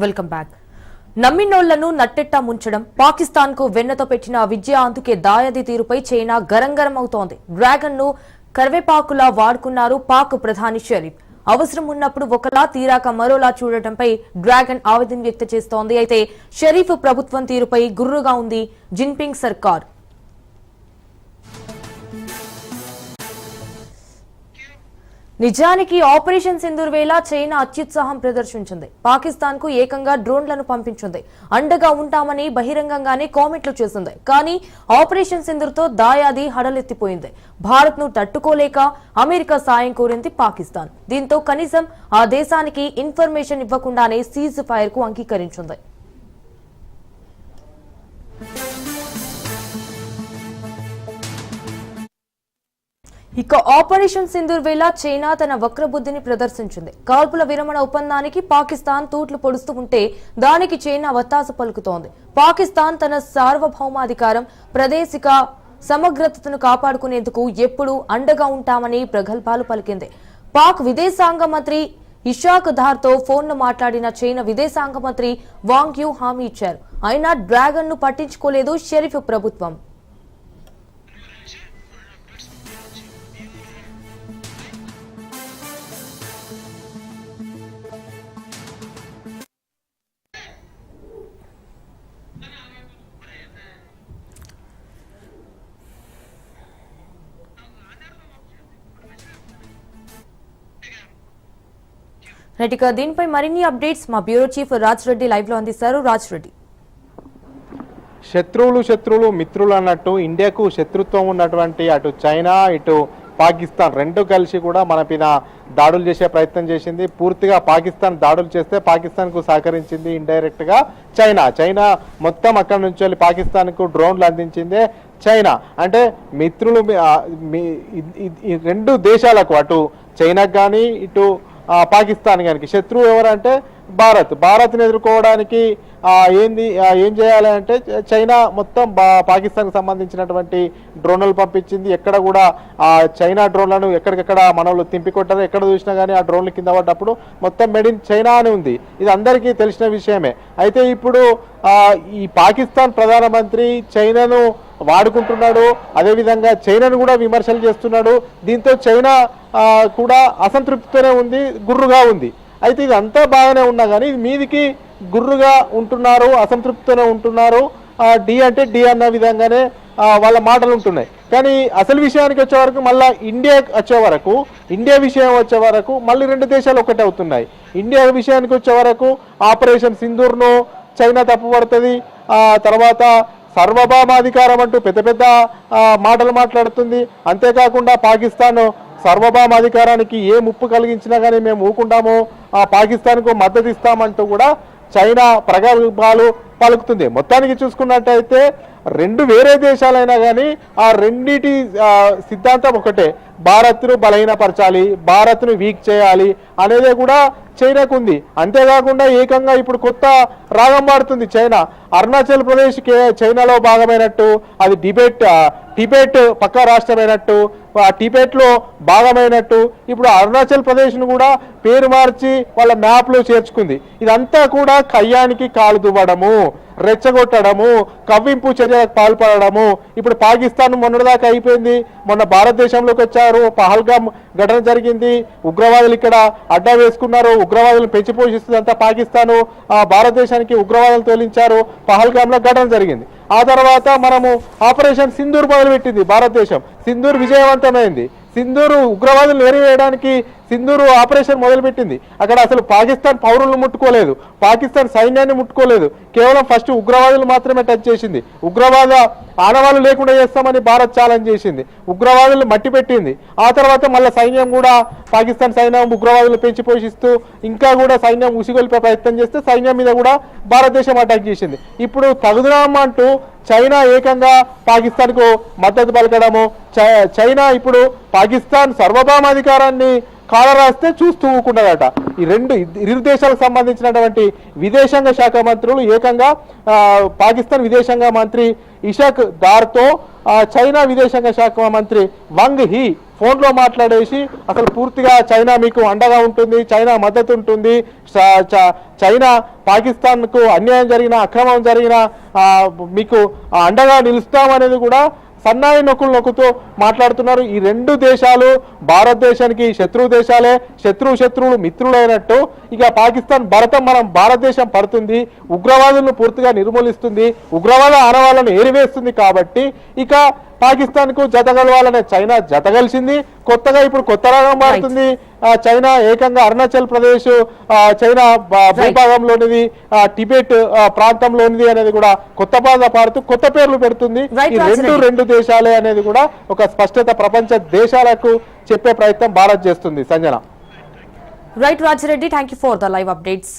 Welcome back నమ్మినోళ్ళను నట్టెట్టా ముంచడం పాకిస్తాన్కు వెన్నతో పెట్టిన విద్య అందుకే దాయాది తీరుపై చైనా గరంగరం అవుతోంది డ్రాగన్ను కరివేపాకులా వాడుకున్నారు పాక్ ప్రధాని షరీఫ్. అవసరం ఉన్నప్పుడు ఒకలా తీరాక మరోలా చూడటంపై డ్రాగన్ ఆవేదన వ్యక్తం చేస్తోంది. అయితే షరీఫ్ ప్రభుత్వం తీరుపై గుర్రుగా ఉంది జిన్పింగ్ సర్కార్. నిజానికి ఆపరేషన్ సింధూర్ వేళ చైనా అత్యుత్సాహం ప్రదర్శించింది. పాకిస్తాన్కు ఏకంగా డ్రోన్లను పంపించింది. అండగా ఉంటామని బహిరంగంగానే కామెంట్లు చేసింది. కానీ ఆపరేషన్ సింధూర్తో దాయాది హడలెత్తిపోయింది. భారత్ను తట్టుకోలేక అమెరికా సాయం కోరింది పాకిస్తాన్. దీంతో కనీసం ఆ దేశానికి ఇన్ఫర్మేషన్ ఇవ్వకుండానే సీజ్ ఫైర్కు అంగీకరించింది. ఇక ఆపరేషన్ సింధూర్ వేళ చైనా తన వక్రబుద్ధిని ప్రదర్శించింది. కాల్పుల విరమణ ఒప్పందానికి పాకిస్తాన్ తూట్లు పొడుస్తూ ఉంటే దానికి చైనా వత్తాస పలుకుతోంది. పాకిస్తాన్ తన సార్వభౌమాధికారం ప్రదేశిక సమగ్రతను కాపాడుకునేందుకు ఎప్పుడూ అండగా ఉంటామని ప్రగల్భాలు పలికింది. పాక్ విదేశాంగ మంత్రి ఇషాక్ ధార్తో ఫోన్లో మాట్లాడిన చైనా విదేశాంగ మంత్రి వాంగ్ యూ హామీ ఇచ్చారు. అయినా డ్రాగన్ను పట్టించుకోలేదు షెరీఫ్ ప్రభుత్వం. రైట్ ఇక దీనిపై మరిన్ని అప్డేట్స్ మా బ్యూరో చీఫ్ రాజ్ రెడ్డి లైవ్లో అందిస్తారు. రాజ్ రెడ్డి. శత్రువులు శత్రువులు మిత్రులు అన్నట్టు ఇండియాకు శత్రుత్వం ఉన్నటువంటి అటు చైనా ఇటు పాకిస్తాన్ రెండు కలిసి కూడా మన పైన దాడులు చేసే ప్రయత్నం చేసింది. పూర్తిగా పాకిస్తాన్ దాడులు చేస్తే పాకిస్తాన్కు సహకరించింది ఇండైరెక్ట్గా చైనా. చైనా మొత్తం అక్కడ నుంచి వెళ్ళి పాకిస్తాన్కు డ్రోన్లు అందించిందే చైనా. అంటే మిత్రులు రెండు దేశాలకు అటు చైనాకు కానీ ఇటు పాకిస్తాన్ కనుక శత్రువు ఎవరంటే భారత్. భారత్ని ఎదుర్కోవడానికి ఏంది ఏం చేయాలి అంటే చైనా మొత్తం బా పాకిస్తాన్కి సంబంధించినటువంటి డ్రోన్లు పంపించింది. ఎక్కడ కూడా ఆ చైనా డ్రోన్లను ఎక్కడికెక్కడ మనవులు తింపికొట్టారు. ఎక్కడ చూసినా కానీ ఆ డ్రోన్లు కింద పడ్డప్పుడు మొత్తం మేడ్ ఇన్ చైనా అని ఉంది. ఇది అందరికీ తెలిసిన విషయమే. అయితే ఇప్పుడు ఈ పాకిస్తాన్ ప్రధానమంత్రి చైనాను వాడుకుంటున్నాడు అదేవిధంగా చైనాను కూడా విమర్శలు చేస్తున్నాడు. దీంతో చైనా కూడా అసంతృప్తితోనే ఉంది గుర్రుగా ఉంది. అయితే ఇదంతా బాగానే ఉన్నా కానీ ఇది మీదికి గుర్రుగా ఉంటున్నారు అసంతృప్తితోనే ఉంటున్నారు. డి అంటే డి అన్న విధంగానే వాళ్ళ మాటలు ఉంటున్నాయి. కానీ అసలు విషయానికి వచ్చే వరకు మళ్ళీ ఇండియా వచ్చే వరకు ఇండియా విషయం వచ్చే వరకు మళ్ళీ రెండు దేశాలు ఒకటే అవుతున్నాయి. ఇండియా విషయానికి వచ్చే వరకు ఆపరేషన్ సింధూర్ను చైనా తప్పుపడుతుంది. తర్వాత సర్వభౌమాధికారం అంటూ పెద్ద పెద్ద మాటలు మాట్లాడుతుంది. అంతేకాకుండా పాకిస్తాన్ సార్వభౌమాధికారానికి ఏ ముప్పు కలిగించినా కానీ మేము ఊకుంటాము. ఆ పాకిస్తాన్కు మద్దతు ఇస్తామంటూ కూడా చైనా ప్రగల్భాలు పలుకుతుంది. మొత్తానికి చూసుకున్నట్టయితే రెండు వేరే దేశాలైనా కానీ ఆ రెండిటి సిద్ధాంతం ఒకటే. భారత్ను బలహీనపరచాలి భారత్ను వీక్ చేయాలి అనేదే కూడా చైనాకు ఉంది. అంతేకాకుండా ఏకంగా ఇప్పుడు కొత్త రాగం పాడుతుంది చైనా. అరుణాచల్ ప్రదేశ్కి చైనాలో భాగమైనట్టు అది డిబేట్ టిబెట్ పక్క రాష్ట్రమైనట్టు ఆ టిబెట్లో భాగమైనట్టు ఇప్పుడు అరుణాచల్ ప్రదేశ్ను కూడా పేరు మార్చి వాళ్ళ మ్యాప్లో చేర్చుకుంది. ఇదంతా కూడా కయ్యానికి కాలు దువ్వడము. రెచ్చగొట్టడము కవ్వింపు చర్యలకు పాల్పడము ఇప్పుడు పాకిస్తాన్ మొన్నటిదాకా అయిపోయింది. మొన్న భారతదేశంలోకి వచ్చారు. పహల్గామ్ ఘటన జరిగింది. ఉగ్రవాదులు ఇక్కడ అడ్డా వేసుకున్నారు. ఉగ్రవాదులను పెంచి పోషిస్తుంది అంతా పాకిస్తాను. ఆ, భారతదేశానికి ఉగ్రవాదులు తోలించారు. పహల్గామ్లో ఘటన జరిగింది. ఆ తర్వాత మనము ఆపరేషన్ సింధూర్ మొదలుపెట్టింది భారతదేశం. సింధూర్ విజయవంతమైంది. సింధూరు ఉగ్రవాదులు వేయడానికి సింధూరు ఆపరేషన్ మొదలుపెట్టింది. అక్కడ అసలు పాకిస్తాన్ పౌరులను ముట్టుకోలేదు. పాకిస్తాన్ సైన్యాన్ని ముట్టుకోలేదు. కేవలం ఫస్ట్ ఉగ్రవాదులు మాత్రమే టచ్ చేసింది. ఉగ్రవాద ఆనవాళ్ళు లేకుండా చేస్తామని భారత్ ఛాలెంజ్ చేసింది. ఉగ్రవాదులు మట్టి పెట్టింది. ఆ తర్వాత మళ్ళీ సైన్యం కూడా పాకిస్తాన్ సైన్యం ఉగ్రవాదులు పెంచి పోషిస్తూ ఇంకా కూడా సైన్యం ఉసిగొల్పే ప్రయత్నం చేస్తే సైన్యం మీద కూడా భారతదేశం అటాక్ చేసింది. ఇప్పుడు తగుదనామా అంటూ చైనా ఏకంగా పాకిస్తాన్కు మద్దతు పలకడము. చైనా ఇప్పుడు పాకిస్తాన్ సర్వభౌమాధికారాన్ని కాలరాస్తే చూస్తూ ఊకున్నదట ఈ రెండు ఇరు దేశాలకు సంబంధించినటువంటి విదేశాంగ శాఖ మంత్రులు ఏకంగా పాకిస్తాన్ విదేశాంగ మంత్రి ఇషాక్ దార్తో చైనా విదేశాంగ శాఖ మంత్రి వంగ్ హీ ఫోన్లో మాట్లాడేసి అసలు పూర్తిగా చైనా మీకు అండగా ఉంటుంది చైనా మద్దతు ఉంటుంది చైనా పాకిస్తాన్కు అన్యాయం జరిగిన అక్రమం జరిగిన మీకు అండగా నిలుస్తామనేది కూడా సన్నాయి నొక్కులు నొక్కుతూ మాట్లాడుతున్నారు. ఈ రెండు దేశాలు భారతదేశానికి శత్రు దేశాలే. శత్రువు శత్రువులు మిత్రులైనట్టు. ఇక పాకిస్తాన్ భరతం మనం భారతదేశం పడుతుంది. ఉగ్రవాదులను పూర్తిగా నిర్మూలిస్తుంది. ఉగ్రవాద ఆనవాళ్ళను ఏరివేస్తుంది కాబట్టి ఇక పాకిస్తాన్కు జతగలవాలనే చైనా జతగలిసింది. కొత్తగా ఇప్పుడు కొత్త రాగం మారుతుంది. చైనా ఏకంగా అరుణాచల్ ప్రదేశ్ చైనా భూభాగంలోనిది టిబెట్ ప్రాంతంలోనిది అనేది కూడా కొత్త బాధ పాడుతూ కొత్త పేర్లు పెడుతుంది. ఈ రెండు. రెండు దేశాలే అనేది కూడా ఒక స్పష్టత ప్రపంచ దేశాలకు చెప్పే ప్రయత్నం భారత్ చేస్తుంది. Sanjana. Right Rajireddy thank you for the live updates